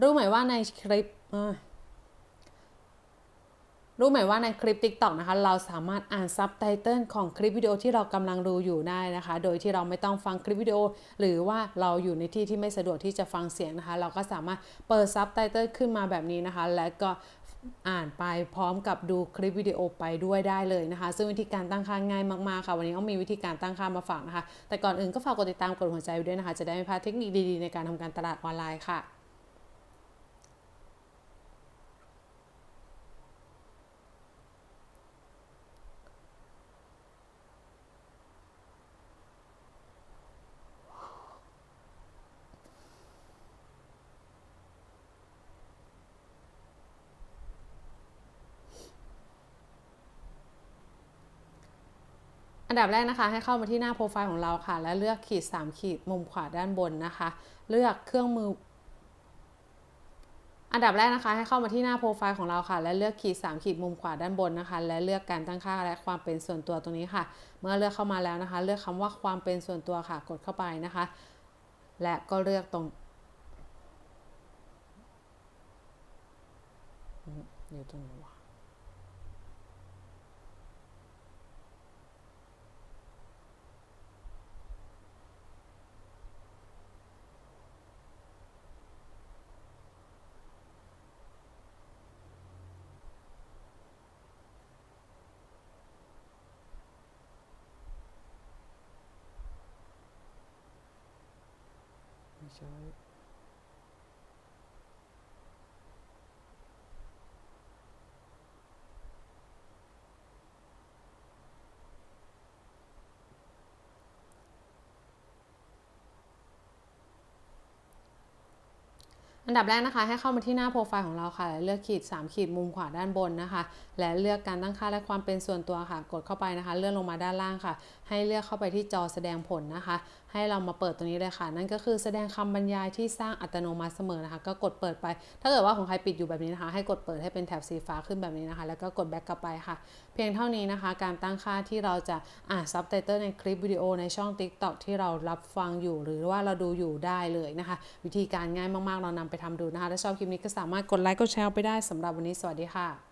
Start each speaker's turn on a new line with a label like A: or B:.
A: รู้ไหมว่าในคลิปรู้ไหมว่าในคลิป TikTok นะคะ เราสามารถอ่านซับไตเติลของคลิปวิดีโอที่เรากำลังดูอยู่ได้นะคะ โดยที่เราไม่ต้องฟังคลิปวิดีโอ หรือว่าเราอยู่ในที่ที่ไม่สะดวกที่จะฟังเสียงนะคะ เราก็สามารถเปิดซับไตเติลขึ้นมาแบบนี้นะคะ และก็อ่านไปพร้อมกับดูคลิปวิดีโอไปด้วยได้เลยนะคะ ซึ่งวิธีการตั้งค่าง่ายมากๆค่ะวันนี้ก็มีวิธีการตั้งค่ามาฝากนะคะ แต่ก่อนอื่นก็ฝากกดติดตามกดหัวใจไว้ด้วยนะคะ จะได้ไม่พลาดเทคนิคดีๆในการทำการตลาดออนไลน์ค่ะ อันดับแรกนะคะให้เข้ามาที่หน้าโปรไฟล์ของเราค่ะ และเลือกขีด 3 ขีดมุมขวาด้านบนนะคะ เลือกเครื่องมือ อันดับแรกนะคะ ให้เข้ามาที่หน้าโปรไฟล์ของเราค่ะ และเลือกขีด 3 ขีดมุมขวาด้านบนนะคะ และเลือกการตั้งค่าและความเป็นส่วนตัวตรงนี้ค่ะ เมื่อเลือกเข้ามาแล้วนะคะ เลือกคำว่าความเป็นส่วนตัวค่ะ กดเข้าไปนะคะ และก็เลือกตรงอยู่ตรงไหนวะ ไอันดับแรกนะคะให้เข้ามาที่หน้าโปรไฟล์ของเราค่ะและเลือกขีด 3 ขีดมุมขวาด้านบนนะคะ และเลือกการตั้งค่าและความเป็นส่วนตัวค่ะ กดเข้าไปนะคะ เลื่อนลงมาด้านล่างค่ะ ให้เลือกเข้าไปที่จอแสดงผลนะคะ ให้เรามาเปิดตรงนี้เลยค่ะ นั่นก็คือแสดงคำบรรยายที่สร้างอัตโนมัติเสมอนะคะ ก็กดเปิดไป ถ้าเกิดว่าของใครปิดอยู่แบบนี้นะคะ ให้กดเปิดให้เป็นแถบสีฟ้าขึ้นแบบนี้นะคะ แล้วก็กดแบ็กกลับไปค่ะ เพียงเท่านี้นะคะ การตั้งค่าที่เราจะอ่านซับไตเติลในคลิปวิดีโอในช่อง TikTok ที่เรารับฟังอยู่ หรือว่าเราดูอยู่ได้เลยนะคะ วิธีการง่ายมากๆเรานำไปทำดูนะคะ ถ้าชอบคลิปนี้ก็สามารถกดไลค์กดแชร์ไปได้สำหรับวันนี้สวัสดีค่ะ